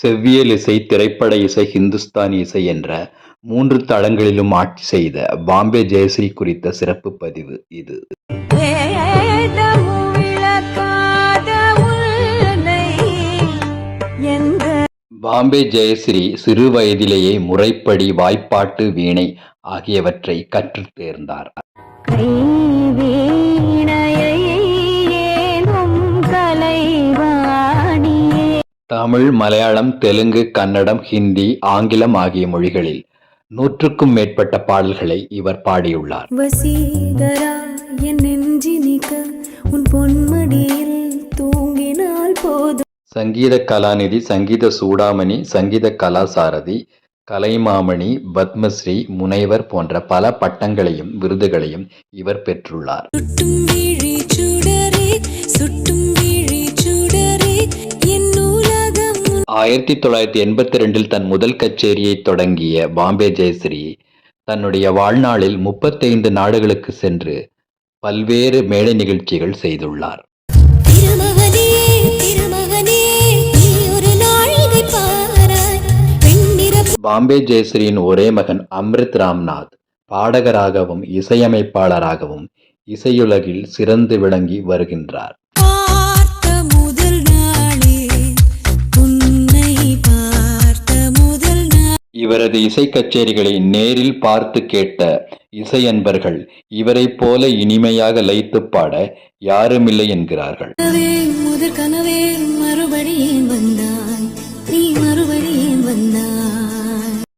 செவ்வியல் இசை, திரைப்பட இசை, ஹிந்துஸ்தானி இசை என்ற மூன்று தளங்களிலும் ஆட்சி செய்த பாம்பே ஜெயஸ்ரீ குறித்த சிறப்பு பதிவு இது. பாம்பே ஜெயஸ்ரீ சிறு வயதிலேயே முறைப்படி வாய்ப்பாட்டு, வீணை ஆகியவற்றை கற்றுத் தேர்ந்தார். தமிழ், மலையாளம், தெலுங்கு, கன்னடம், ஹிந்தி, ஆங்கிலம் ஆகிய மொழிகளில் நூற்றுக்கும் மேற்பட்ட பாடல்களை இவர் பாடியுள்ளார். வசீகரா என் நெஞ்சினிக்க உன் பொன்மடியில் தூங்கினால் போதும் சங்கீத கலாநிதி, சங்கீத சூடாமணி, சங்கீத கலாசாரதி, கலைமாமணி, பத்மஸ்ரீ, முனைவர் போன்ற பல பட்டங்களையும் விருதுகளையும் இவர் பெற்றுள்ளார். சுட்டும் விழி சுடரே சுட்டும் ஆயிரத்தி தொள்ளாயிரத்தி எண்பத்திரண்டில் தன் முதல் கச்சேரியை தொடங்கிய பாம்பே ஜெயஸ்ரீ தன்னுடைய வாழ்நாளில் முப்பத்தைந்து நாடுகளுக்கு சென்று பல்வேறு மேடை நிகழ்ச்சிகள் செய்துள்ளார். பாம்பே ஜெயஸ்ரீயின் ஒரே மகன் அம்ரித் ராம்நாத் பாடகராகவும் இசையமைப்பாளராகவும் இசையுலகில் சிறந்து விளங்கி வருகின்றார். இவரது இசை கச்சேரிகளை நேரில் பார்த்து கேட்ட இசையன்பர்கள் இவரைப் போல இனிமையாக லயித்துப் பாட யாருமில்லை என்கிறார்கள்.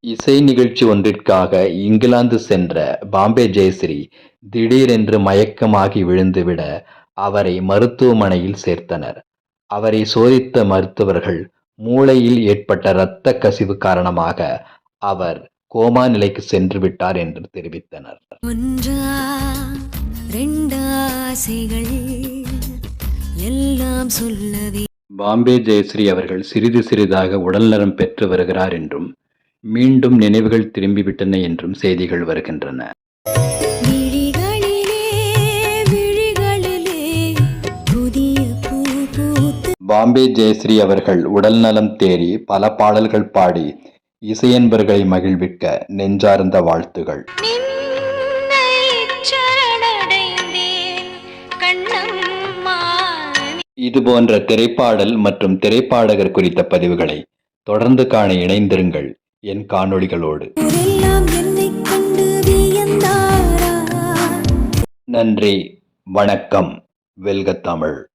இசை நிகழ்ச்சி ஒன்றிற்காக இங்கிலாந்து சென்ற பாம்பே ஜெயஸ்ரீ திடீரென்று மயக்கமாகி விழுந்துவிட அவரை மருத்துவமனையில் சேர்த்தனர். அவரை சோதித்த மருத்துவர்கள் மூளையில் ஏற்பட்ட இரத்த கசிவு காரணமாக அவர் கோமா நிலைக்கு சென்று விட்டார் என்று தெரிவித்தனர். எல்லாம் சொல்லவே பாம்பே ஜெயஸ்ரீ அவர்கள் சிறிது சிறிதாக உடல்நலம் பெற்று வருகிறார் என்றும் மீண்டும் நினைவுகள் திரும்பிவிட்டன என்றும் செய்திகள் வருகின்றன. பாம்பே ஜெயஸ்ரீ அவர்கள் உடல்நலம் தேறி பல பாடல்கள் பாடி இசையன்பர்களை மகிழ்விக்க நெஞ்சார்ந்த வாழ்த்துகள். கண்ணம்மா இதுபோன்ற திரைப்பாடல் மற்றும் திரைப்பாடகர் குறித்த பதிவுகளை தொடர்ந்து காண இணைந்திருங்கள் என் காணொளிகளோடு. நன்றி வணக்கம் வெல்க தமிழ்